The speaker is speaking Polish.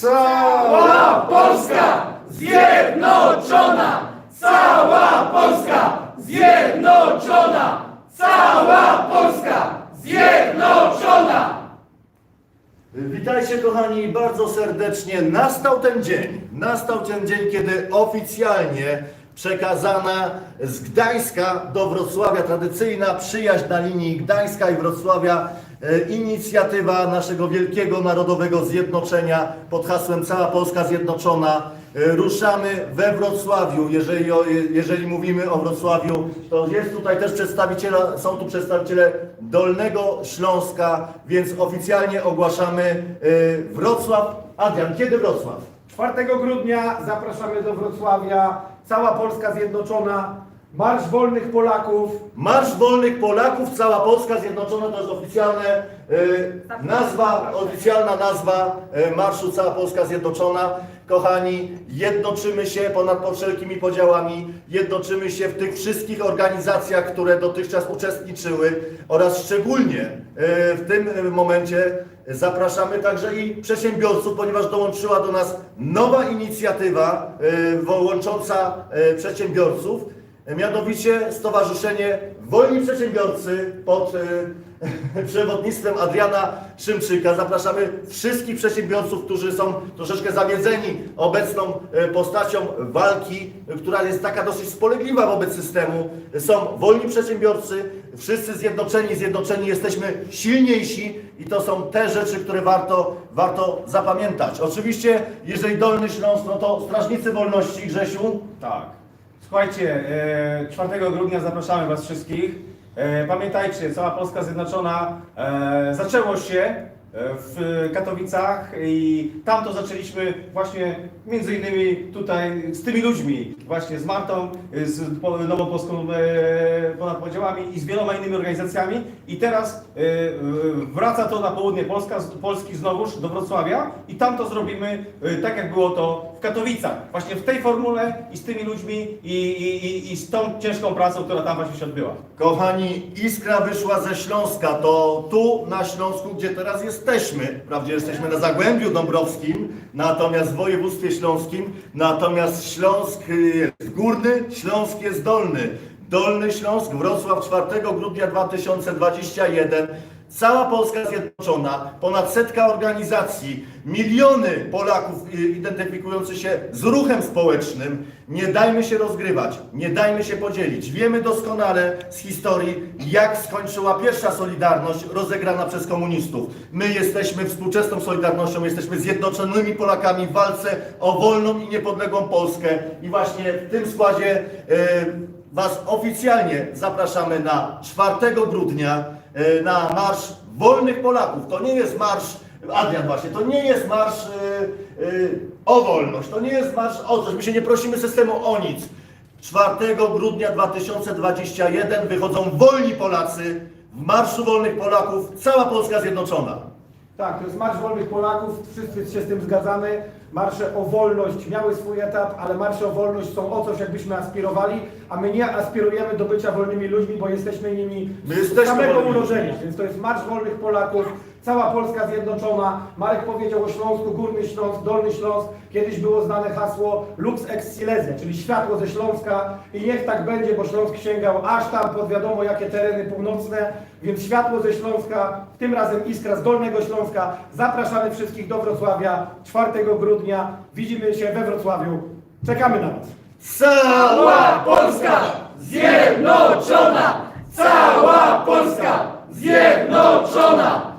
Cała Polska zjednoczona! Cała Polska zjednoczona! Cała Polska zjednoczona! Witajcie kochani bardzo serdecznie. Nastał ten dzień, nastał ten dzień, kiedy oficjalnie przekazana z Gdańska do Wrocławia tradycyjna przyjaźń na linii Gdańska i Wrocławia inicjatywa naszego wielkiego narodowego zjednoczenia pod hasłem Cała Polska Zjednoczona. E, Ruszamy we Wrocławiu. Jeżeli, o, jeżeli mówimy o Wrocławiu, to jest tutaj też przedstawiciele, są tu przedstawiciele Dolnego Śląska, więc oficjalnie ogłaszamy e, Wrocław. Adrian, kiedy Wrocław? 4 grudnia zapraszamy do Wrocławia. Cała Polska Zjednoczona. Marsz Wolnych Polaków. Marsz Wolnych Polaków, cała Polska Zjednoczona to jest oficjalne e, nazwa, oficjalna nazwa e, Marszu Cała Polska Zjednoczona. Kochani, jednoczymy się ponad wszelkimi podziałami, jednoczymy się w tych wszystkich organizacjach, które dotychczas uczestniczyły oraz szczególnie e, w tym e, momencie zapraszamy także i przedsiębiorców, ponieważ dołączyła do nas nowa inicjatywa łącząca przedsiębiorców. Mianowicie Stowarzyszenie Wolni Przedsiębiorcy pod e, przewodnictwem Adriana Szymczyka. Zapraszamy wszystkich przedsiębiorców, którzy są troszeczkę zawiedzeni obecną e, postacią walki, e, która jest taka dosyć spolegliwa wobec systemu. Są wolni przedsiębiorcy, wszyscy zjednoczeni, zjednoczeni jesteśmy silniejsi i to są te rzeczy, które warto, warto zapamiętać. Oczywiście, jeżeli Dolny Śląsk, no to Strażnicy Wolności, Grzesiu, Tak. Słuchajcie, e, 4 grudnia zapraszamy Was wszystkich. E, Pamiętajcie, cała Polska Zjednoczona e, zaczęło się e, w Katowicach i tam to zaczęliśmy właśnie między innymi tutaj z tymi ludźmi, właśnie z Martą, z Po- Nową Polską e, ponad podziałami i z wieloma innymi organizacjami i teraz e, wraca to na południe Polska, Polski znowuż do Wrocławia i tam to zrobimy e, tak jak było to w Katowicach. Właśnie w tej formule i z tymi ludźmi i, i, i, z tą ciężką pracą, która tam właśnie się odbyła. Kochani, iskra wyszła ze Śląska, to tu na Śląsku, gdzie teraz jesteśmy. Wprawdzie jesteśmy na Zagłębiu Dąbrowskim, natomiast w województwie śląskim, natomiast Śląsk y, jest górny, Śląsk jest dolny. Dolny Śląsk, Wrocław 4 grudnia 2021. Cała Polska Zjednoczona, ponad setka organizacji, miliony Polaków y, identyfikujących się z ruchem społecznym. Nie dajmy się rozgrywać, nie dajmy się podzielić. Wiemy doskonale z historii, jak skończyła pierwsza Solidarność rozegrana przez komunistów. My jesteśmy współczesną Solidarnością, jesteśmy zjednoczonymi Polakami w walce o wolną i niepodległą Polskę. I właśnie w tym składzie y, Was oficjalnie zapraszamy na 4 grudnia na Marsz Wolnych Polaków. To nie jest marsz, Adrian właśnie, to nie jest marsz e, e, o wolność, to nie jest marsz o coś. My się nie prosimy systemu o nic. 4 grudnia 2021 wychodzą wolni Polacy w Marszu Wolnych Polaków, cała Polska zjednoczona. Tak, to jest Marsz Wolnych Polaków, wszyscy się z tym zgadzamy. Marsze o wolność miały swój etap, ale marsze o wolność są o coś, jakbyśmy aspirowali, a my nie aspirujemy do bycia wolnymi ludźmi, bo jesteśmy nimi My z jesteśmy samego urodzenia. Więc to jest Marsz Wolnych Polaków, cała Polska zjednoczona. Marek powiedział o Śląsku, Górny Śląsk, Dolny Śląsk. Kiedyś było znane hasło Lux ex Silesia, czyli światło ze Śląska i niech tak będzie, bo Śląsk sięgał aż tam pod wiadomo jakie tereny północne, więc światło ze Śląska, tym razem Iskra z Dolnego Śląska. Zapraszamy wszystkich do Wrocławia 4 grudnia. Widzimy się we Wrocławiu. Czekamy na Was. Cała Polska zjednoczona! Cała Polska zjednoczona!